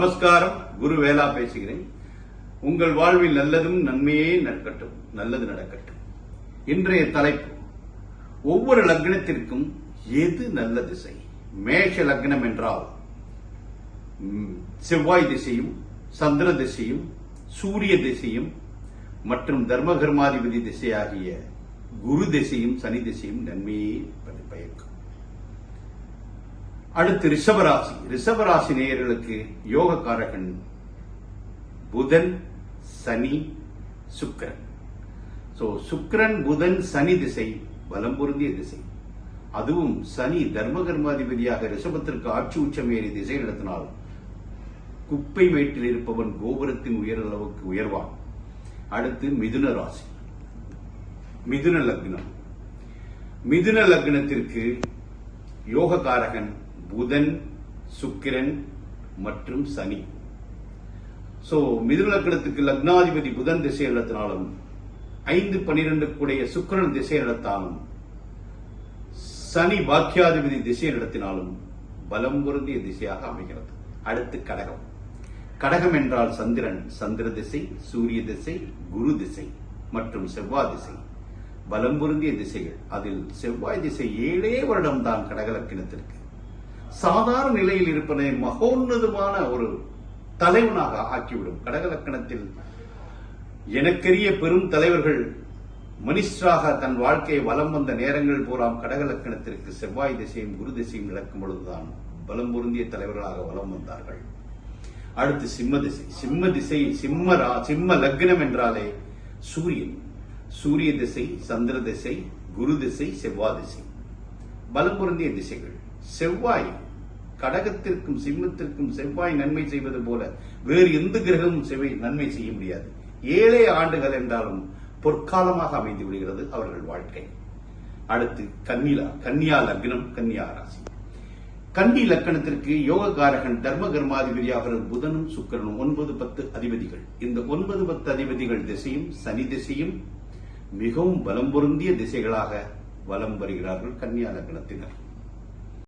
நமஸ்காரம். குரு வேலா பேசுகிறேன். உங்கள் வாழ்வில் நல்லதும் நன்மையே நடக்கட்டும். நல்லது நடக்கட்டும். இன்றைய தலைப்பு ஒவ்வொரு லக்னத்திற்கும் எது நல்ல திசை? மேஷ லக்னம் என்றால் செவ்வாய் திசையும் சந்திர திசையும் சூரிய திசையும் மற்றும் தர்மகர்மாதிபதி திசை ஆகிய குரு திசையும் சனி திசையும் நன்மையே அடுத்து ரிஷபராசி. ரிஷபராசி நேயர்களுக்கு யோகக்காரகன் புதன் சனி சுக்கரன். சோ சுக்கரன் புதன் சனி திசை பலம் பொருந்திய திசை. அதுவும் சனி தர்ம கர்மாதிபதியாக ரிஷபத்திற்கு ஆட்சி உச்சமேறி திசை நடத்தினால் குப்பை மேட்டில் இருப்பவன் கோபுரத்தின் உயர் அளவுக்கு உயர்வான். அடுத்து மிதுன ராசி. மிதுன லக்னம். மிதுன லக்னத்திற்கு யோககாரகன் புதன் சுக்கிரன் மற்றும் சனி. சோ மிதுன லக்னாதிபதி புதன் திசை நடத்தினாலும் ஐந்து பனிரெண்டு கூடிய சுக்கிரன் திசை நடத்தாலும் சனி பாக்கியாதிபதி திசை நடத்தினாலும் பலம் பொருந்திய திசையாக அமைகிறது. அடுத்து கடகம். கடகம் என்றால் சந்திரன் சந்திர திசை சூரிய திசை குரு திசை மற்றும் செவ்வாய் திசை. பலம் பொருந்திய திசைகள். அதில் செவ்வாய் திசை ஏழே வருடம் தான் கடகலக்கினத்திற்கு சாதாரண நிலையில் இருப்பதை மகோன்னதமான ஒரு தலைவனாக ஆக்கிவிடும். கடகலக்கணத்தில் எனக்கெரிய பெரும் தலைவர்கள் மனிஷராக தன் வாழ்க்கையை வலம் வந்த நேரங்கள் பூராம் கடகலக்கணத்திற்கு செவ்வாய் திசையும் குரு திசையும் நடக்கும் பொழுதுதான் பலம் பொருந்திய தலைவர்களாக வலம் வந்தார்கள். அடுத்து சிம்ம திசை. சிம்ம திசை சிம்ம ரா- சிம்ம லக்னம் என்றாலே சூரியன். சூரிய திசை சந்திர திசை குரு திசை செவ்வாய் திசை. பலம் பொருந்திய திசைகள். செவ்வாய் கடகத்திற்கும் சிம்மத்திற்கும் செவ்வாய் நன்மை செய்வது போல வேறு எந்த கிரகமும் செவ்வாய் நன்மை செய்ய முடியாது. ஏழே ஆண்டுகள் என்றாலும் பொற்காலமாக அமைந்து விடுகிறது அவர்கள் வாழ்க்கை. அடுத்து கன்னிலா கன்னியா லக்னம் கன்னியா ராசி. கன்னி லக்கணத்திற்கு யோகக்காரகன் தர்ம கர்மாதிபதியாக புதனும் சுக்கரனும் ஒன்பது பத்து அதிபதிகள். இந்த ஒன்பது பத்து அதிபதிகள் திசையும் சனி திசையும் மிகவும் பலம் பொருந்திய திசைகளாக வலம் வருகிறார்கள் கன்னியா லக்னத்தினர்.